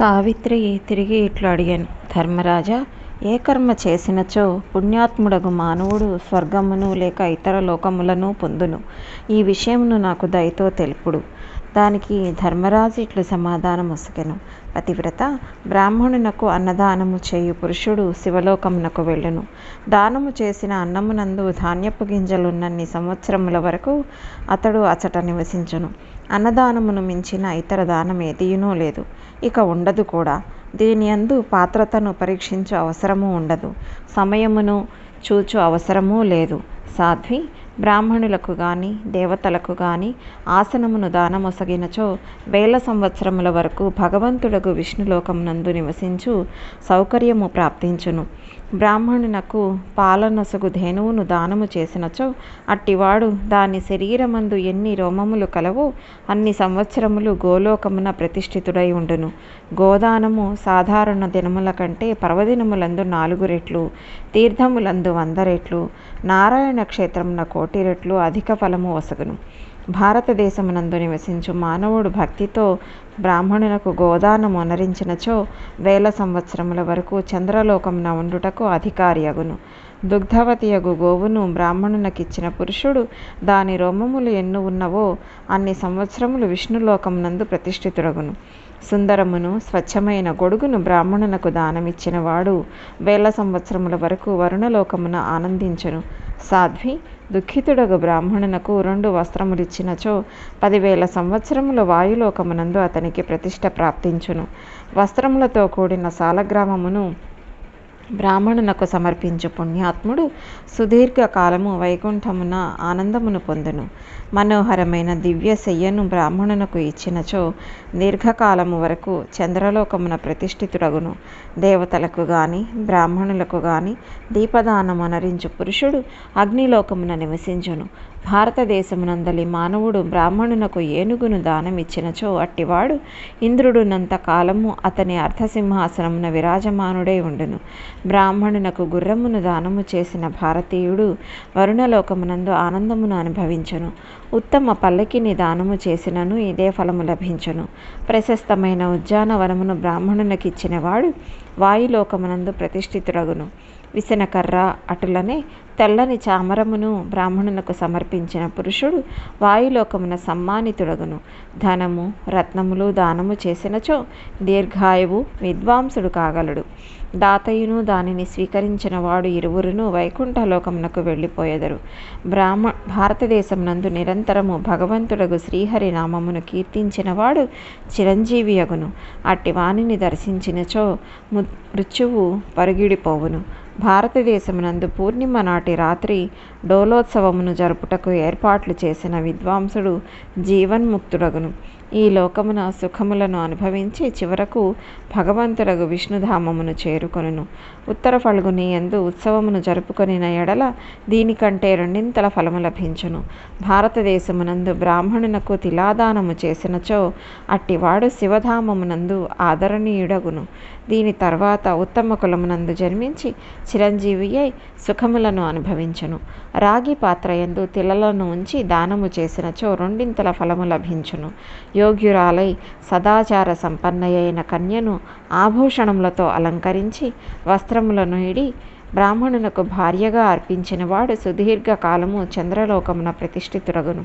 సావిత్రి తిరిగి ఇట్లు అడిగాను. ధర్మరాజా ఏ కర్మ చేసినచో పుణ్యాత్ముడగు మానవుడు స్వర్గమును లేక ఇతర లోకములను పొందును. ఈ విషయమును నాకు దయతో తెలుపుడు. దానికి ధర్మరాజు ఇట్లు సమాధానం సమాధానమొసగెను. పతివ్రత బ్రాహ్మణునకు అన్నదానము చేయు పురుషుడు శివలోకమునకు వెళ్ళును. దానము చేసిన అన్నమునందు ధాన్యపు గింజలున్నన్ని సంవత్సరముల వరకు అతడు అచట నివసించును. అన్నదానమును మించిన ఇతర దానం ఏదియునూ లేదు ఇక ఉండదు కూడా. దీని యందు పాత్రతను పరీక్షించు అవసరము ఉండదు. సమయమును చూచు అవసరమూ లేదు. సాధ్వి బ్రాహ్మణులకు గాని దేవతలకు గాని ఆసనమును దానమొసగినచో వేల సంవత్సరముల వరకు భగవంతుడగు విష్ణులోకమునందు నివసించు సౌకర్యము ప్రాప్తించును. బ్రాహ్మణునకు పాలనొసగు ధేనువును దానము చేసినచో అట్టివాడు దాని శరీరమందు ఎన్ని రోమములు కలవో అన్ని సంవత్సరములు గోలోకమున ప్రతిష్ఠితుడై ఉండును. గోదానము సాధారణ దినముల కంటే పర్వదినములందు నాలుగు రెట్లు తీర్థములందు వంద రెట్లు నారాయణ క్షేత్రమున కోటి రెట్లు అధిక ఫలము వసగును. భారతదేశమునందు నివసించు మానవుడు భక్తితో బ్రాహ్మణునకు గోదానం అనరించినచో వేల సంవత్సరముల వరకు చంద్రలోకమున ఉండుటకు అధికారి అగును. దుగ్ధవతియగు గోవును బ్రాహ్మణునకిచ్చిన పురుషుడు దాని రోమములు ఎన్ను ఉన్నవో అన్ని సంవత్సరములు విష్ణులోకమునందు ప్రతిష్ఠితుడగును. సుందరమును స్వచ్ఛమైన గొడుగును బ్రాహ్మణునకు దానమిచ్చిన వాడు వేల సంవత్సరముల వరకు వరుణలోకమున ఆనందించును. సాధ్వి దుఃఖితుడగు బ్రాహ్మణునకు రెండు వస్త్రములిచ్చినచో పదివేల సంవత్సరముల వాయులోకమునందు అతనికి ప్రతిష్ట ప్రాప్తించును. వస్త్రములతో కూడిన సాలగ్రామమును బ్రాహ్మణునకు సమర్పించు పుణ్యాత్ముడు సుదీర్ఘ కాలము వైకుంఠమున ఆనందమును పొందును. మనోహరమైన దివ్య శయ్యను బ్రాహ్మణునకు ఇచ్చినచో దీర్ఘకాలము వరకు చంద్రలోకమున ప్రతిష్ఠితుడగును. దేవతలకు గాని బ్రాహ్మణులకు గాని దీపదానం అనరించు పురుషుడు అగ్నిలోకమున నివసించును. భారతదేశమునందలి మానవుడు బ్రాహ్మణునకు ఏనుగును దానమిచ్చినచో అట్టివాడు ఇంద్రుడునంత కాలము అతని అర్ధసింహాసనమున విరాజమానుడై ఉండును. బ్రాహ్మణునకు గుర్రమును దానము చేసిన భారతీయుడు వరుణలోకమునందు ఆనందమును అనుభవించును. ఉత్తమ పల్లకిని దానము చేసినను ఇదే ఫలము లభించును. ప్రశస్తమైన ఉద్యానవనమును బ్రాహ్మణునకిచ్చిన వాడు వాయులోకమునందు ప్రతిష్ఠితుడగును. విసనకర్ర అటులనే తెల్లని చామరమును బ్రాహ్మణునకు సమర్పించిన పురుషుడు వాయులోకమున సమ్మానితుడగును. ధనము రత్నములు దానము చేసినచో దీర్ఘాయువు విద్వాంసుడు కాగలడు. దాతయును దానిని స్వీకరించిన వాడు ఇరువురును వైకుంఠలోకమునకు వెళ్ళిపోయెదరు. బ్రాహ్మ భారతదేశమునందు నిరంతరము భగవంతుడగు శ్రీహరి నామమును కీర్తించిన వాడు చిరంజీవియగును. అట్టి వాణిని దర్శించినచో మృత్యువు పరుగిడిపోవును. భారతదేశమునందు పూర్ణిమ నాటి రాత్రి డోలోత్సవమును జరుపుటకు ఏర్పాట్లు చేసిన విద్వాంసుడు జీవన్ముక్తుడగును. ఈ లోకమున సుఖములను అనుభవించి చివరకు భగవంతుడగు విష్ణుధామమును చేరుకొనును. ఉత్తర ఫల్గుని ఎందు ఉత్సవమును జరుపుకొనిన ఎడల దీనికంటే రెండింతల ఫలము లభించును. భారతదేశమునందు బ్రాహ్మణునకు తిలాదానము చేసినచో అట్టివాడు శివధామమునందు ఆదరణీయుడగును. దీని తర్వాత ఉత్తమ కులమునందు జన్మించి చిరంజీవి అయి సుఖములను అనుభవించును. రాగి పాత్ర ఎందు తిలలను ఉంచి దానము చేసినచో రెండింతల ఫలము లభించును. యోగ్యురాలై సదాచార సంపన్నయైన కన్యను ఆభూషణములతో అలంకరించి వస్త్రములను ఇడి బ్రాహ్మణునకు భార్యగా అర్పించిన వాడు సుదీర్ఘ చంద్రలోకమున ప్రతిష్ఠితుడగును.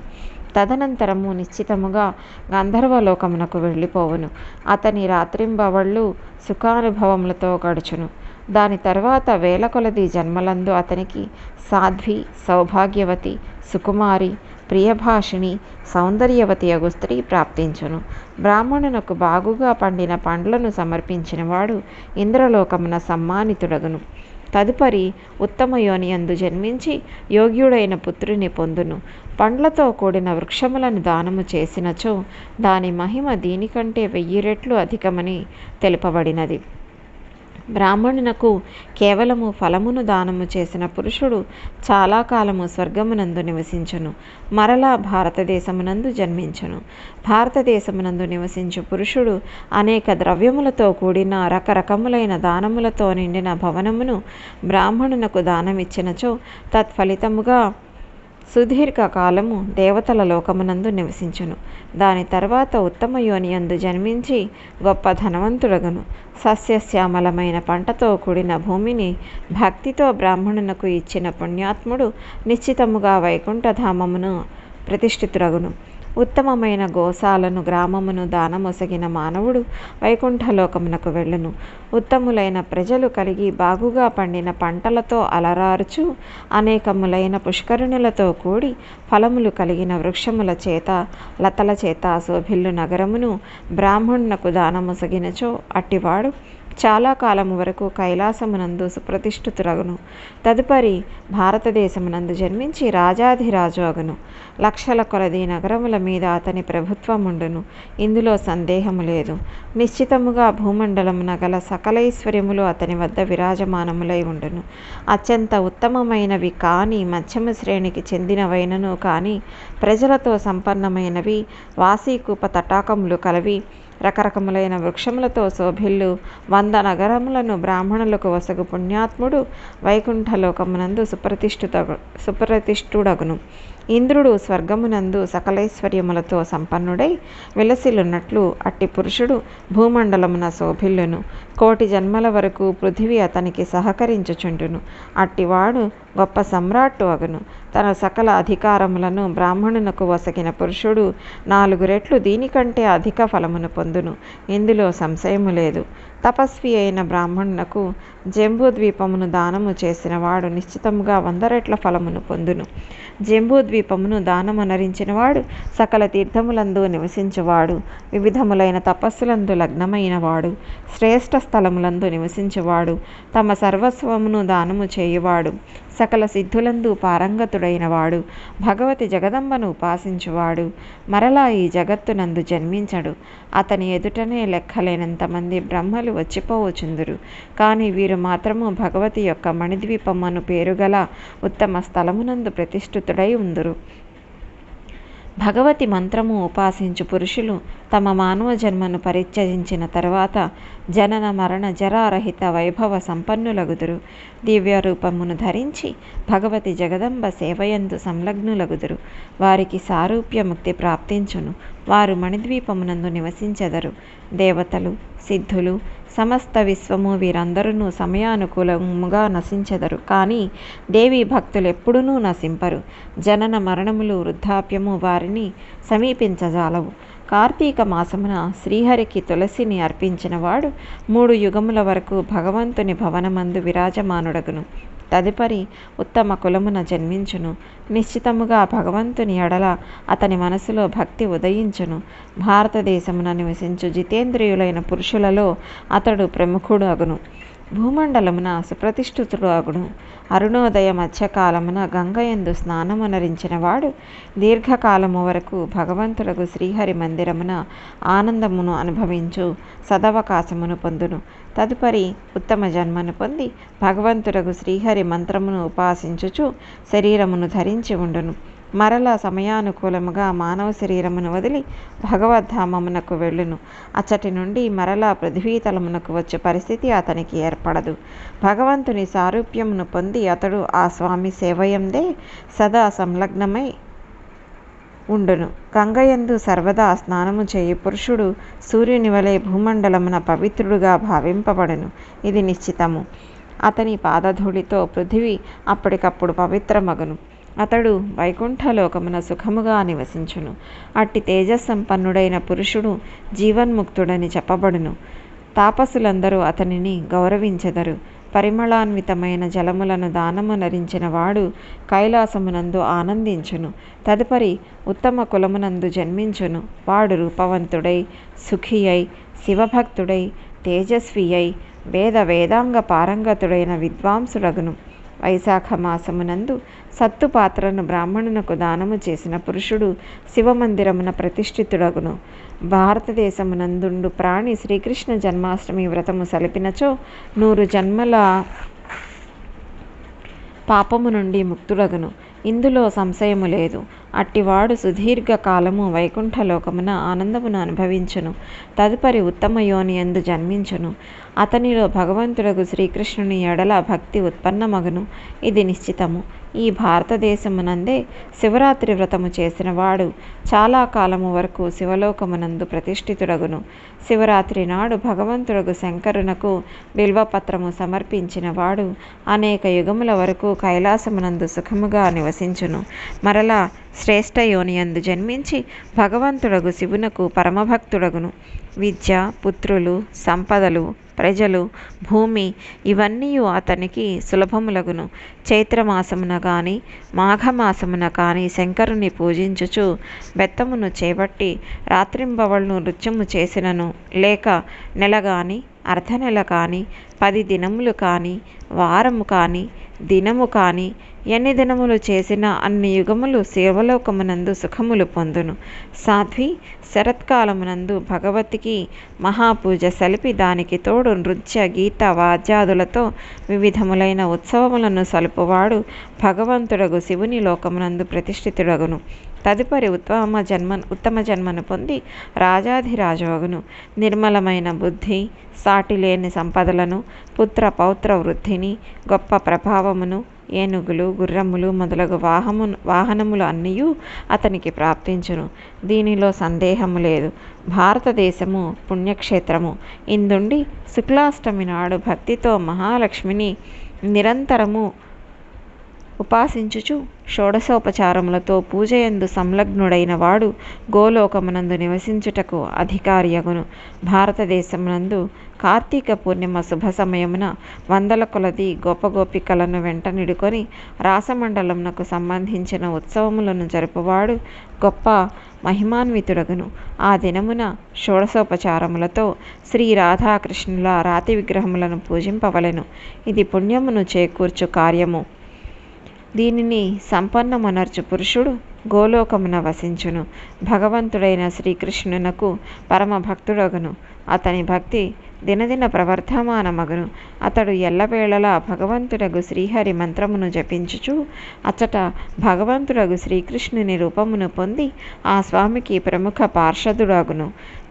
తదనంతరము నిశ్చితముగా గంధర్వలోకమునకు వెళ్ళిపోవును. అతని రాత్రింబవళ్ళు సుఖానుభవములతో గడుచును. దాని తర్వాత వేల కొలది జన్మలందు అతనికి సాధ్వి సౌభాగ్యవతి సుకుమారి ప్రియభాషిణి సౌందర్యవతి అగు స్త్రీ ప్రాప్తించును. బ్రాహ్మణునకు బాగుగా పండిన పండ్లను సమర్పించిన వాడు ఇంద్రలోకమున సమ్మానితుడగును. తదుపరి ఉత్తమ యోనియందు జన్మించి యోగ్యుడైన పుత్రుని పొందును. పండ్లతో కూడిన వృక్షములను దానము చేసినచో దాని మహిమ దీనికంటే వెయ్యి రెట్లు అధికమని తెలుపబడినది. బ్రాహ్మణునకు కేవలము ఫలమును దానము చేసిన పురుషుడు చాలా కాలము స్వర్గమునందు నివసించను. మరలా భారతదేశమునందు జన్మించను. భారతదేశమునందు నివసించు పురుషుడు అనేక ద్రవ్యములతో కూడిన రకరకములైన దానములతో నిండిన భవనమును బ్రాహ్మణునకు దానమిచ్చినచో తత్ఫలితముగా సుదీర్ఘకాలము దేవతల లోకమునందు నివసించును. దాని తర్వాత ఉత్తమ యోనియందు జన్మించి గొప్ప ధనవంతుడగును. సస్యశ్యామలమైన పంటతో కూడిన భూమిని భక్తితో బ్రాహ్మణునకు ఇచ్చిన పుణ్యాత్ముడు నిశ్చితముగా వైకుంఠధామమును ప్రతిష్ఠితురగును ఉత్తమమైన గోశాలను గ్రామమును దానమొసగిన మానవుడు వైకుంఠలోకమునకు వెళ్ళును. ఉత్తములైన ప్రజలు కలిగి బాగుగా పండిన పంటలతో అలరారుచు అనేకములైన పుష్కరుణులతో కూడి ఫలములు కలిగిన వృక్షముల చేత లతల చేత శోభిల్లు నగరమును బ్రాహ్మణునకు దానమొసగినచో అట్టివాడు చాలా కాలము వరకు కైలాసమునందు సుప్రతిష్ఠితురగును తదుపరి భారతదేశమునందు జన్మించి రాజాధిరాజు అగును. లక్షల కొలది నగరముల మీద అతని ప్రభుత్వముండును. ఇందులో సందేహము లేదు. నిశ్చితముగా భూమండలమున గల సకలైశ్వర్యములు అతని వద్ద విరాజమానములై ఉండును. అత్యంత ఉత్తమమైనవి కాని మధ్యమ శ్రేణికి చెందినవైనను కానీ ప్రజలతో సంపన్నమైనవి వాసీకూప తటాకములు కలవి రకరకములైన వృక్షములతో శోభిల్లు. వంద నగరములను బ్రాహ్మణులకు వసగు పుణ్యాత్ముడు. వైకుంఠలోకమునందు సుప్రతిష్ఠిత సుప్రతిష్ఠుడగును. ఇంద్రుడు స్వర్గమునందు సకలైశ్వర్యములతో సంపన్నుడై విలసిల్లున్నట్లు అట్టి పురుషుడు భూమండలమున శోభిల్లును. కోటి జన్మల వరకు పృథివీ అతనికి సహకరించుచుండును. అట్టివాడు గొప్ప సమ్రాట్టు అగును. తన సకల అధికారములను బ్రాహ్మణునకు వసగిన పురుషుడు నాలుగు రెట్లు దీనికంటే అధిక ఫలమును పొందును. ఇందులో సంశయము లేదు. తపస్వి అయిన బ్రాహ్మణునకు జంబూద్వీపమును దానము చేసిన వాడు నిశ్చితముగా వంద రెట్ల ఫలమును పొందును. జంబూద్వీపమును దానమనరించినవాడు సకల తీర్థములందు నివసించువాడు. వివిధములైన తపస్సులందు లగ్నమైనవాడు. శ్రేష్ఠ స్థలములందు నివసించువాడు. తమ సర్వస్వమును దానము చేయువాడు. సకల సిద్ధులందు పారంగతుడైన వాడు భగవతి జగదంబను ఉపాసించువాడు. మరలా ఈ జగత్తునందు జన్మించడు. అతని ఎదుటనే లెక్కలేనంతమంది బ్రహ్మలు వచ్చిపోవచుందురు కానీ వీరు మాత్రము భగవతి యొక్క మణిద్వీపమను పేరుగల ఉత్తమ స్థలమునందు ప్రతిష్ఠితుడై ఉందురు. భగవతి మంత్రము ఉపాసించు పురుషులు తమ మానవ జన్మను పరిత్యజించిన తర్వాత జనన మరణ జరారహిత వైభవ సంపన్నులగుదురు. దివ్య రూపమును ధరించి భగవతి జగదంబ సేవయందు సంలగ్నులగుదురు. వారికి సారూప్య ముక్తి ప్రాప్తించును. వారు మణిద్వీపమునందు నివసించెదరు. దేవతలు సిద్ధులు సమస్త విశ్వము వీరందరూ సమయానుకూలముగా నశించెదరు. కానీ దేవి భక్తులు ఎప్పుడునూ నశింపరు. జనన మరణములు వృద్ధాప్యము వారిని సమీపించజాలవు. కార్తీక మాసమున శ్రీహరికి తులసిని అర్పించిన వాడు మూడు యుగముల వరకు భగవంతుని భవనమందు విరాజమానుడగును. తదుపరి ఉత్తమ కులమున జన్మించును. నిశ్చితముగా భగవంతుని ఎడల అతని మనసులో భక్తి ఉదయించును. భారతదేశమున నివసించు జితేంద్రియులైన పురుషులలో అతడు ప్రముఖుడు అగును. భూమండలమున సుప్రతిష్ఠితుడు అగుడు అరుణోదయ మధ్యకాలమున గంగయందు స్నానమునరించిన వాడు దీర్ఘకాలము వరకు భగవంతులకు శ్రీహరి మందిరమున ఆనందమును అనుభవించు సదవకాశమును పొందును. తదుపరి ఉత్తమ జన్మను పొంది భగవంతులకు శ్రీహరి మంత్రమును ఉపాసించుచు శరీరమును ధరించి ఉండును. మరల సమయానుకూలముగా మానవ శరీరమును వదిలి భగవద్ధామమునకు వెళ్ళును. అచ్చటి నుండి మరలా పృథ్వీతలమునకు వచ్చే పరిస్థితి అతనికి ఏర్పడదు. భగవంతుని సారూప్యమును పొంది అతడు ఆ స్వామి సేవయందే సదా సంలగ్నమై ఉండును. గంగయందు సర్వదా స్నానము చేయు పురుషుడు సూర్యుని వలె భూమండలమున పవిత్రుడుగా భావింపబడును. ఇది నిశ్చితము. అతని పాదధూళితో పృథివీ అప్పటికప్పుడు పవిత్రమగును. అతడు వైకుంఠలోకమున సుఖముగా నివసించును. అట్టి తేజసంపన్నుడైన పురుషుడు జీవన్ముక్తుడని చెప్పబడును. తాపసులందరూ అతనిని గౌరవించెదరు. పరిమళాన్వితమైన జలములను దానమునరించిన వాడు కైలాసమునందు ఆనందించును. తదుపరి ఉత్తమ కులమునందు జన్మించును. వాడు రూపవంతుడై సుఖి అయి శివభక్తుడై తేజస్వి అయి వేద వేదాంగ పారంగతుడైన విద్వాంసుడగును. వైశాఖ మాసమునందు సత్తు పాత్రను బ్రాహ్మణునకు దానము చేసిన పురుషుడు శివమందిరమున ప్రతిష్ఠితుడగును. భారతదేశమునందుండు ప్రాణి శ్రీకృష్ణ జన్మాష్టమి వ్రతము సలిపినచో నూరు జన్మల పాపము నుండి ముక్తుడగును. ఇందులో సంశయము లేదు. అట్టివాడు సుదీర్ఘ కాలము వైకుంఠలోకమున ఆనందమును అనుభవించును. తదుపరి ఉత్తమ యోని ఎందు జన్మించును. అతనిలో భగవంతుడకు శ్రీకృష్ణుని ఎడల భక్తి ఉత్పన్నమగును. ఇది నిశ్చితము. ఈ భారతదేశమునందే శివరాత్రి వ్రతము చేసిన వాడు చాలా కాలము వరకు శివలోకమునందు ప్రతిష్ఠితుడగును. శివరాత్రి నాడు భగవంతుడకు శంకరునకు బిల్వపత్రము సమర్పించిన వాడు అనేక యుగముల వరకు కైలాసమునందు సుఖముగా నివసించును. మరలా శ్రేష్ఠ యోనియందు జన్మించి భగవంతుడగు శివునకు పరమభక్తుడగును. విద్య పుత్రులు సంపదలు ప్రజలు భూమి ఇవన్నీ అతనికి సులభములగును. చైత్రమాసమున కానీ మాఘమాసమున కానీ శంకరుని పూజించుచు బెత్తమును చేపట్టి రాత్రింబవళ్ళు నృత్యము చేసినను. లేక నెల కానీ అర్ధనెల కానీ పది దినములు కానీ వారము కానీ దినము కానీ ఎన్ని దినములు చేసినా అన్ని యుగములు శివలోకమునందు సుఖములు పొందును. సాధ్వి శరత్కాలమునందు భగవతికి మహాపూజ సలిపి దానికి తోడు నృత్య గీత వాద్యాదులతో వివిధములైన ఉత్సవములను సలుపువాడు భగవంతుడగు శివుని లోకమునందు ప్రతిష్ఠితుడగును. తదుపరి ఉత్తమ జన్మ ఉత్తమ జన్మను పొంది రాజాధిరాజవగును. నిర్మలమైన బుద్ధి సాటిలేని సంపదలను పుత్ర పౌత్ర వృద్ధిని గొప్ప ప్రభావమును ఏనుగులు గుర్రములు మొదలగు వాహము వాహనములు అన్నీ అతనికి ప్రాప్తించును. దీనిలో సందేహము లేదు. భారతదేశము పుణ్యక్షేత్రము. ఇందుండి శుక్లాష్టమి నాడు భక్తితో మహాలక్ష్మిని నిరంతరము ఉపాసించుచు షోడశోపచారములతో పూజయందు సంలగ్నుడైన వాడు గోలోకమునందు నివసించుటకు అధికారియగును. భారతదేశమునందు కార్తీక పూర్ణిమ శుభ సమయమున వందల కొలది గోపగోపికలను వెంట నిడుకొని రాసమండలమునకు సంబంధించిన ఉత్సవములను జరుపువాడు గొప్ప మహిమాన్వితుడగును. ఆ దినమున షోడశోపచారములతో శ్రీ రాధాకృష్ణుల రాతి విగ్రహములను పూజింపవలెను. ఇది పుణ్యమును చేకూర్చు కార్యము. దీనిని సంపన్నమనర్చు పురుషుడు గోలోకమున వసించును. భగవంతుడైన శ్రీకృష్ణునకు పరమ భక్తుడగును అతని భక్తి దినదిన ప్రవర్ధమానమగును. అతడు ఎల్లవేళలా భగవంతుడగు శ్రీహరి మంత్రమును జపించుచు అచ్చట భగవంతుడగు శ్రీకృష్ణుని రూపమును పొంది ఆ స్వామికి ప్రముఖ పార్షదుడగును.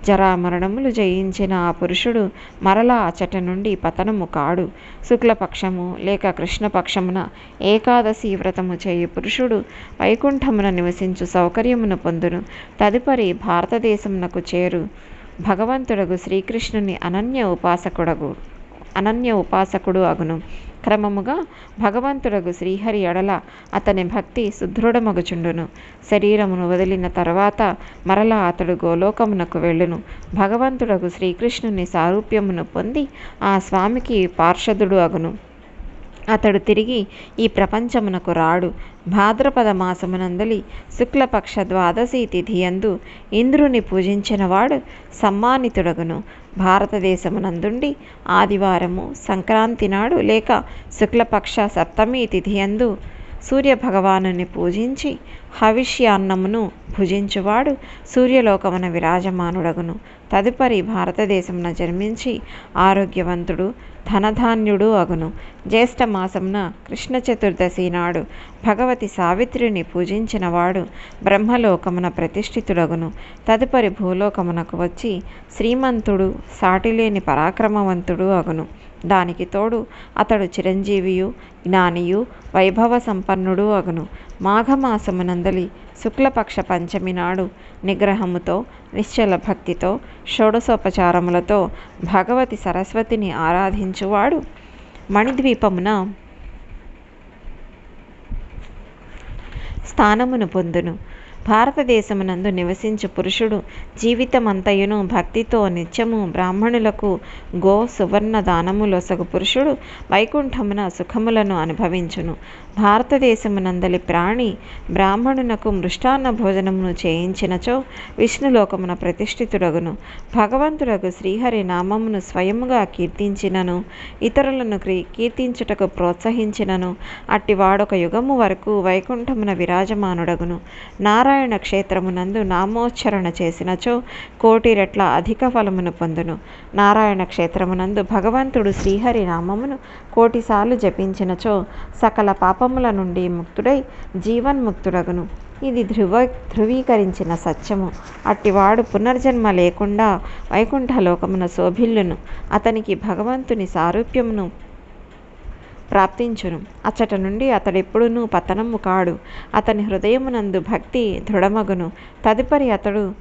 జరామరణములు జయించిన ఆ పురుషుడు మరలా అచట నుండి పతనము కాడు. శుక్లపక్షము లేక కృష్ణపక్షమున ఏకాదశి వ్రతము చేయు పురుషుడు వైకుంఠమున నివసించు సౌకర్యమును పొందును. తదుపరి భారతదేశమునకు చేరు. భగవంతుడగు శ్రీకృష్ణుని అనన్య ఉపాసకుడగు అనన్య ఉపాసకుడు అగును. క్రమముగా భగవంతుడగు శ్రీహరి ఎడల అతని భక్తి సుదృఢమగుచుండును. శరీరమును వదిలిన తర్వాత మరలా అతడు గోలోకమునకు వెళ్ళును. భగవంతుడగు శ్రీకృష్ణుని సారూప్యమును పొంది ఆ స్వామికి పార్షదుడు అగును. అతడు తిరిగి ఈ ప్రపంచమునకు రాడు. భాద్రపద మాసమునందలి శుక్లపక్ష ద్వాదశి తిథియందు ఇంద్రుని పూజించినవాడు సమ్మానితుడగును. భారతదేశమునందుండి ఆదివారము సంక్రాంతి నాడు లేక శుక్లపక్ష సప్తమి తిథియందు సూర్యభగవానుని పూజించి హవిష్యాన్నమును భుజించువాడు సూర్యలోకమున విరాజమానుడగును. తదుపరి భారతదేశమున జన్మించి ఆరోగ్యవంతుడు ధనధాన్యుడు అగును. జ్యేష్ఠమాసమున కృష్ణ చతుర్దశి నాడు భగవతి సావిత్రిని పూజించినవాడు బ్రహ్మలోకమున ప్రతిష్ఠితుడగును. తదుపరి భూలోకమునకు వచ్చి శ్రీమంతుడు సాటిలేని పరాక్రమవంతుడు అగును. దానికి తోడు అతడు చిరంజీవియు జ్ఞానియు వైభవ సంపన్నుడు అగును. మాఘమాసమునందలి శుక్లపక్ష పంచమి నాడు నిగ్రహముతో నిశ్చల భక్తితో షోడశోపచారములతో భగవతి సరస్వతిని ఆరాధించువాడు. మణిద్వీపమున స్థానమును పొందును. భారతదేశమునందు నివసించు పురుషుడు జీవితమంతయును భక్తితో నిత్యము బ్రాహ్మణులకు గో సువర్ణ దానములొసగు పురుషుడు వైకుంఠమున సుఖములను అనుభవించును. భారతదేశమునందలి ప్రాణి బ్రాహ్మణునకు మృష్టాన్న భోజనమును చేయించినచో విష్ణులోకమున ప్రతిష్ఠితుడగును. భగవంతుడగు శ్రీహరి నామమును స్వయముగా కీర్తించినను ఇతరులను కీర్తించుటకు ప్రోత్సహించినను అట్టివాడొక యుగము వరకు వైకుంఠమున విరాజమానుడగును. నారాయణ క్షేత్రమునందు నామోచ్చరణ చేసినచో కోటి రెట్ల అధిక ఫలమును పొందును. నారాయణ క్షేత్రమునందు భగవంతుడు శ్రీహరి నామమును కోటిసార్లు జపించినచో సకల పాపముల నుండి ముక్తుడై జీవన్ముక్తుడగును ఇది ధృవ ధృవీకరించిన సత్యము. అట్టివాడు పునర్జన్మ లేకుండా వైకుంఠలోకమున శోభిల్లును. అతనికి భగవంతుని సారూప్యమును ప్రాప్తించును. అచ్చట నుండి అతడెప్పుడునూ పతనము కాడు. అతని హృదయమునందు భక్తి దృఢమగును. తదుపరి అతడు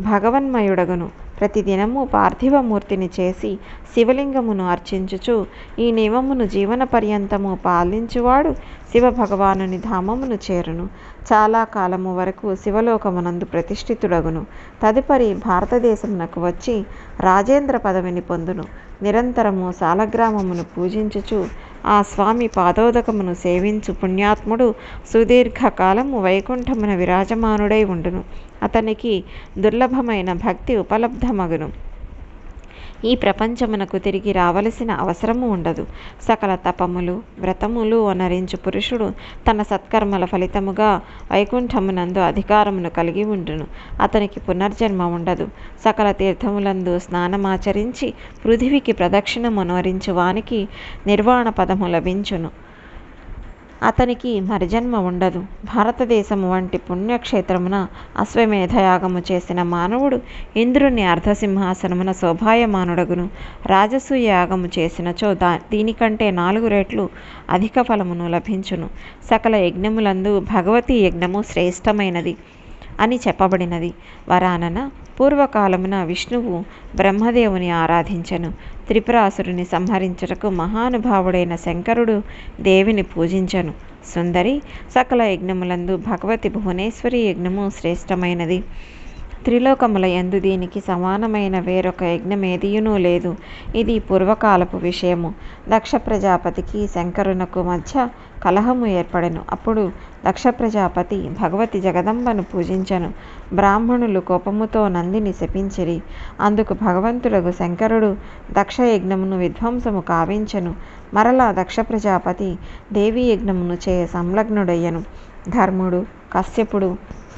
భగవన్మయుడగును. ప్రతిదినము పార్థివమూర్తిని చేసి శివలింగమును అర్చించుచు ఈ నియమమును జీవన పర్యంతము పాలించువాడు శివ భగవానుని ధామమును చేరును. చాలా కాలము వరకు శివలోకమునందు ప్రతిష్ఠితుడగును. తదుపరి భారతదేశమునకు వచ్చి రాజేంద్ర పదవిని పొందును. నిరంతరము సాలగ్రామమును పూజించుచు ఆ స్వామి పాదోదకమును సేవించు పుణ్యాత్ముడు సుదీర్ఘకాలము వైకుంఠమున విరాజమానుడై ఉండును. అతనికి దుర్లభమైన భక్తి ఉపలబ్ధమగును. ఈ ప్రపంచమునకు తిరిగి రావలసిన అవసరము ఉండదు. సకల తపములు వ్రతములు అనరించు పురుషుడు తన సత్కర్మల ఫలితముగా వైకుంఠమునందు అధికారమును కలిగి ఉండును. అతనికి పునర్జన్మ ఉండదు. సకల తీర్థములందు స్నానమాచరించి పృథివికి ప్రదక్షిణమునరించు వానికి నిర్వాణ పదము లభించును. అతనికి మరిజన్మ ఉండదు. భారతదేశము వంటి పుణ్యక్షేత్రమున అశ్వమేధయాగము చేసిన మానవుడు ఇంద్రుని అర్ధసింహాసనమున శోభాయమానుడగును. రాజసూయ యాగము చేసినచో దా దీనికంటే నాలుగు రెట్లు అధిక ఫలమును లభించును. సకల యజ్ఞములందు భగవతి యజ్ఞము శ్రేష్టమైనది అని చెప్పబడినది. వరానన పూర్వకాలమున విష్ణువు బ్రహ్మదేవుని ఆరాధించెను. త్రిపురాసురుని సంహరించుటకు మహానుభావుడైన శంకరుడు దేవిని పూజించెను. సుందరి సకల యజ్ఞములందు భగవతి భువనేశ్వరి యజ్ఞము శ్రేష్టమైనది. త్రిలోకముల యందు దీనికి సమానమైన వేరొక యజ్ఞమేదియునూ లేదు. ఇది పూర్వకాలపు విషయము. దక్ష ప్రజాపతికి శంకరునకు మధ్య కలహము ఏర్పడెను. అప్పుడు దక్ష ప్రజాపతి భగవతి జగదంబను పూజించను. బ్రాహ్మణులు కోపముతో నందిని శపించిరి. అందుకు భగవంతుడగు శంకరుడు దక్ష యజ్ఞమును విధ్వంసము కావించెను. మరలా దక్ష ప్రజాపతి దేవీ యజ్ఞమును చే సంలగ్నుడయ్యను. ధర్ముడు కశ్యపుడు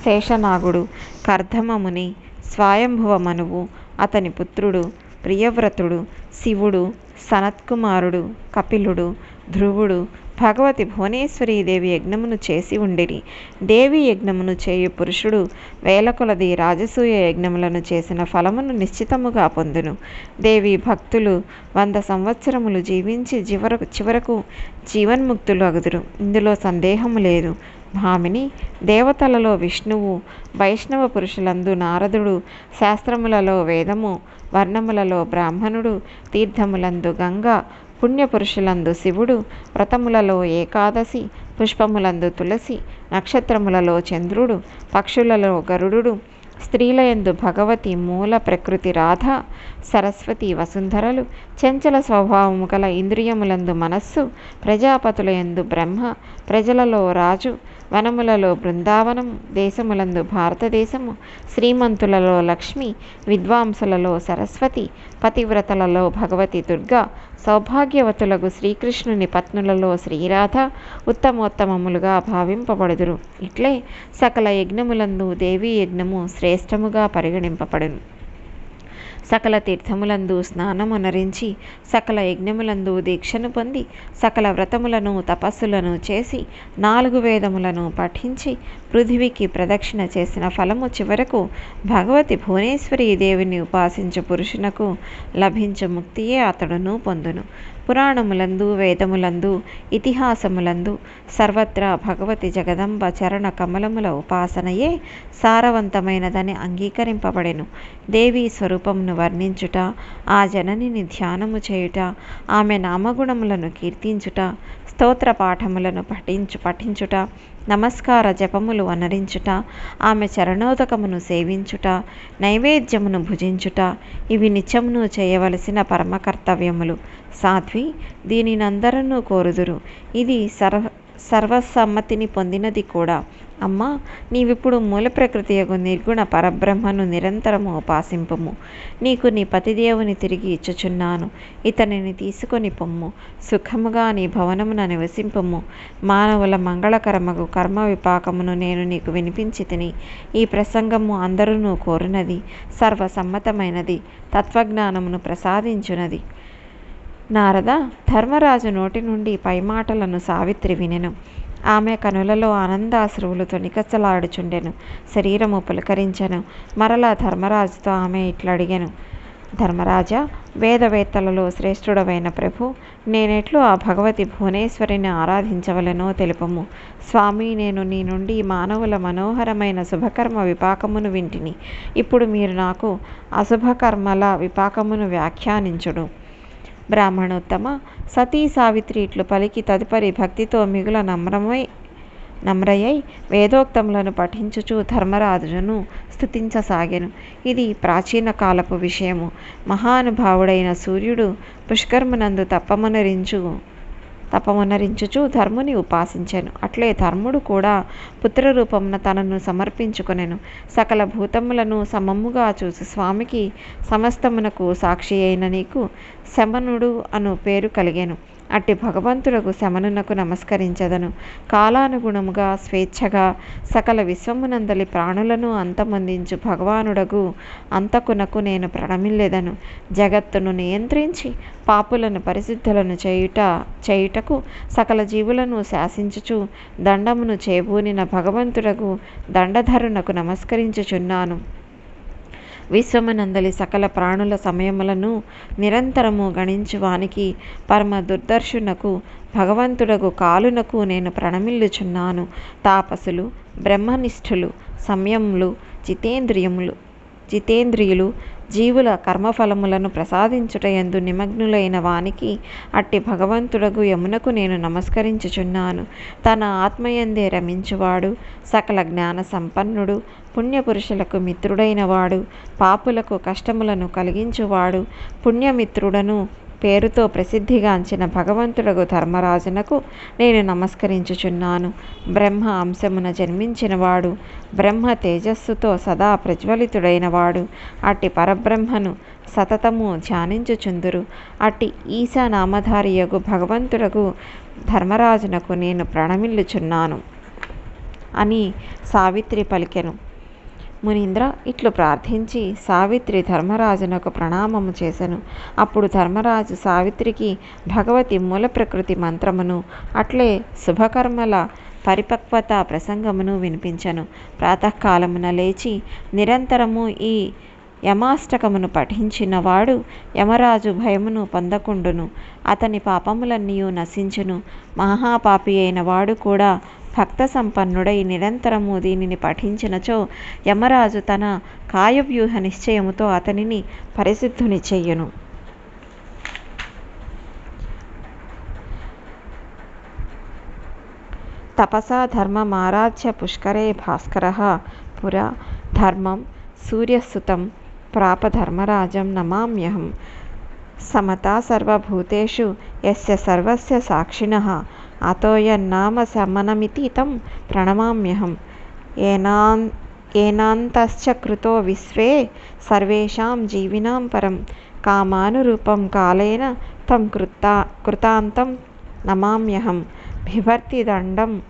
శేషనాగుడు కర్ధమముని స్వయంభువ మనువు అతని పుత్రుడు ప్రియవ్రతుడు శివుడు సనత్కుమారుడు కపిలుడు ధ్రువుడు భగవతి భువనేశ్వరీదేవి యజ్ఞమును చేసి ఉండిరి. దేవి యజ్ఞమును చేయు పురుషుడు వేలకొలది రాజసూయ యజ్ఞములను చేసిన ఫలమును నిశ్చితముగా పొందును. దేవి భక్తులు వంద సంవత్సరములు జీవించి చివరకు చివరకు జీవన్ముక్తులు అగుదురు. ఇందులో సందేహము లేదు. భామిని దేవతలలో విష్ణువు వైష్ణవ పురుషులందు నారదుడు శాస్త్రములలో వేదము వర్ణములలో బ్రాహ్మణుడు తీర్థములందు గంగ పుణ్యపురుషులందు శివుడు వ్రతములలో ఏకాదశి పుష్పములందు తులసి నక్షత్రములలో చంద్రుడు పక్షులలో గరుడు స్త్రీలయందు భగవతి మూల ప్రకృతి రాధ సరస్వతి వసుంధరలు చంచల స్వభావము గల ఇంద్రియములందు మనస్సు ప్రజాపతులయందు బ్రహ్మ ప్రజలలో రాజు వనములలో బృందావనం దేశములందు భారతదేశము శ్రీమంతులలో లక్ష్మి విద్వాంసులలో సరస్వతి పతివ్రతలలో భగవతి దుర్గా సౌభాగ్యవతులకు శ్రీకృష్ణుని పత్నులలో శ్రీరాధ ఉత్తమోత్తమములుగా భావింపబడుదురు. ఇట్లే సకల యజ్ఞములందు దేవీ యజ్ఞము శ్రేష్టముగా పరిగణింపబడును. సకల తీర్థములందు స్నానమునరించి సకల యజ్ఞములందు దీక్షను పొంది సకల వ్రతములను తపస్సులను చేసి నాలుగు వేదములను పఠించి పృథివికి ప్రదక్షిణ చేసిన ఫలము చివరకు భగవతి భువనేశ్వరీ దేవిని ఉపాసించు పురుషునకు లభించు ముక్తియే అతడును పొందును. పురాణములందు వేదములందు ఇతిహాసములందు సర్వత్రా భగవతి జగదంబ చరణ కమలముల ఉపాసనయే సారవంతమైనదని అంగీకరింపబడెను. దేవి స్వరూపమును వర్ణించుట ఆ జననిని ధ్యానము చేయుట ఆమె నామగుణములను కీర్తించుట స్తోత్ర పాఠములను పఠించు పఠించుట నమస్కార జపములు అనరించుట ఆమె చరణోదకమును సేవించుట నైవేద్యమును భుజించుట ఇవి నిత్యమును చేయవలసిన పరమ కర్తవ్యములు సాధ్వి దీనినందరూ కోరుదురు. ఇది సర్వ సర్వసమ్మతిని పొందినది కూడా. అమ్మా నీవిప్పుడు మూల ప్రకృతి యొక్క నిర్గుణ పరబ్రహ్మను నిరంతరము ఉపాసింపము. నీకు నీ పతిదేవుని తిరిగి ఇచ్చుచున్నాను. ఇతనిని తీసుకొని పొమ్ము. సుఖముగా నీ భవనమున నివసింపము. మానవుల మంగళకరమగు కర్మ విపాకమును నేను నీకు వినిపించి తిని ఈ ప్రసంగము అందరూ కోరినది సర్వసమ్మతమైనది తత్వజ్ఞానమును ప్రసాదించునది. నారద ధర్మరాజు నోటి నుండి పై మాటలను సావిత్రి వినెను. ఆమె కనులలో ఆనందాశ్రువులు తొణికచ్చలాడుచుండెను శరీరము పులకరించెను. మరలా ధర్మరాజుతో ఆమె ఇట్లడిగెను. ధర్మరాజా వేదవేత్తలలో శ్రేష్ఠుడవైన ప్రభు నేనెట్లు ఆ భగవతి భువనేశ్వరిని ఆరాధించవలెనో తెలుపము. స్వామి నేను నీ నుండి మానవుల మనోహరమైన శుభకర్మ విపాకమును వింటిని. ఇప్పుడు మీరు నాకు అశుభకర్మల విపాకమును వ్యాఖ్యానించుడు. బ్రాహ్మణోత్తమ. సతీ సావిత్రి ఇట్లు పలికి తదుపరి భక్తితో మిగుల నమ్రమై నమ్రయై వేదోక్తములను పఠించుచు ధర్మరాజును స్థుతించసాగెను ఇది ప్రాచీన కాలపు విషయము. మహానుభావుడైన సూర్యుడు పుష్కర్మునందు తప్పమనరించు తపమునరించుచు ధర్ముని ఉపాసించెను. అట్లే ధర్ముడు కూడా పుత్రరూపమున తనను సమర్పించుకొనెను. సకల భూతములను సమముగా చూసి స్వామికి సమస్తమునకు సాక్షి అయిన నీకు శమనుడు అను పేరు కలిగాను. అట్టి భగవంతుడకు శమనునకు నమస్కరించదను. కాలానుగుణముగా స్వేచ్ఛగా సకల విశ్వమునందలి ప్రాణులను అంతమొందించు భగవానుడగు అంతకునకు నేను ప్రణమిల్లెదను. జగత్తును నియంత్రించి పాపులను పరిశుద్ధులను చేయుట చేయుటకు సకల జీవులను శాసించుచు దండమును చేబూనిన భగవంతుడగు దండధరునకు నమస్కరించుచున్నాను. విశ్వమునందలి సకల ప్రాణుల సమయములను నిరంతరము గణించువానికి పరమ దుర్దర్శునకు భగవంతుడకు కాలునకు నేను ప్రణమిల్లుచున్నాను. తాపసులు బ్రహ్మనిష్ఠులు సంయములు జితేంద్రియములు జితేంద్రియులు జీవుల కర్మఫలములను ప్రసాదించుటయందు నిమగ్నులైన వానికి అట్టి భగవంతుడగు యమునకు నేను నమస్కరించుచున్నాను. తన ఆత్మయందే రమించువాడు సకల జ్ఞాన సంపన్నుడు పుణ్యపురుషులకు మిత్రుడైన వాడు పాపులకు కష్టములను కలిగించువాడు పుణ్యమిత్రుడను పేరుతో ప్రసిద్ధిగాంచిన భగవంతుడగు ధర్మరాజునకు నేను నమస్కరించుచున్నాను. బ్రహ్మ అంశమున జన్మించినవాడు బ్రహ్మ తేజస్సుతో సదా ప్రజ్వలితుడైన వాడు అట్టి పరబ్రహ్మను సతతము ధ్యానించుచుందురు. అట్టి ఈశా నామధారియగు భగవంతుడగు ధర్మరాజునకు నేను ప్రణమిల్లుచున్నాను. అని సావిత్రి పలికెను. మునీంద్ర ఇట్లు ప్రార్థించి సావిత్రి ధర్మరాజునకు ప్రణామము చేసెను. అప్పుడు ధర్మరాజు సావిత్రికి భగవతి మూల ప్రకృతి మంత్రమును అట్లే శుభకర్మల పరిపక్వత ప్రసంగమును వినిపించను. ప్రాతకాలమున లేచి నిరంతరము ఈ యమాష్టకమును పఠించిన వాడు యమరాజు భయమును పొందకుండును. అతని పాపములన్నీ నశించును. మహాపాపి అయిన వాడు కూడా భక్త సంపన్నుడై నిరంతరము దీనిని పఠించినచో యమరాజు తన కాయవ్యూహ నిశ్చయముతో అతనిని పరిశుద్ధుని చెయ్యును తపసా ధర్మమారాధ్య పుష్కరే భాస్కర పురా ధర్మం సూర్యసుతం ప్రాప ధర్మరాజం నమామ్యహం. సమతా సర్వభూతేషు యస్య సర్వస్య సాక్షిణ అతోయన్నామ సమనమితి తం ప్రణమామ్యహం. ఏనాన్ ఏనాంతశ్చ కృతో విశ్వే సర్వేషాం జీవినాం పరం. కామానురూపం కాలేన తం కృతా కృతాంతం నమామ్యహం. బిభర్తి దండం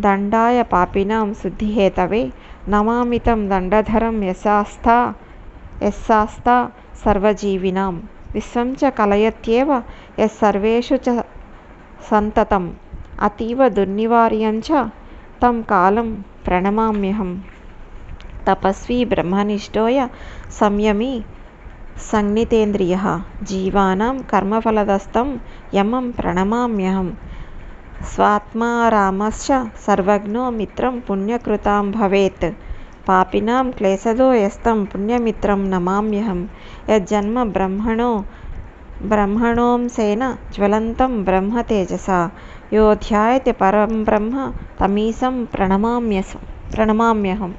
దండాయ పాపినాం శుద్ధిహేతవే. నమామితం దండధరం యశాస్తా యశాస్తా సర్వజీవినాం. విశ్వం చ కలయత్యేవ యస్సర్వేషు చ సంతతం. అతీవ దుర్నివార్యం చ తం కాలం ప్రణమామ్యహం. తపస్వీ బ్రహ్మనిష్టోయ సంయమీ సంజ్ఞితేంద్రియ జీవానాం కర్మఫలదస్తం యమం ప్రణమామ్యహం. స్వాత్మారామశ్చ సర్వజ్ఞో మిత్రం పుణ్యకృతాం భవేత్. పాపినాం క్లేశదో యస్తం పుణ్యమిత్రం నమామ్యహం. యజ్జన్మ బ్రహ్మణో బ్రహ్మణోంసేన జ్వలంతం బ్రహ్మ తేజసా యో పరం బ్రహ్మ తమీసం ప్రణమామ్యసం ప్రణమామ్యహం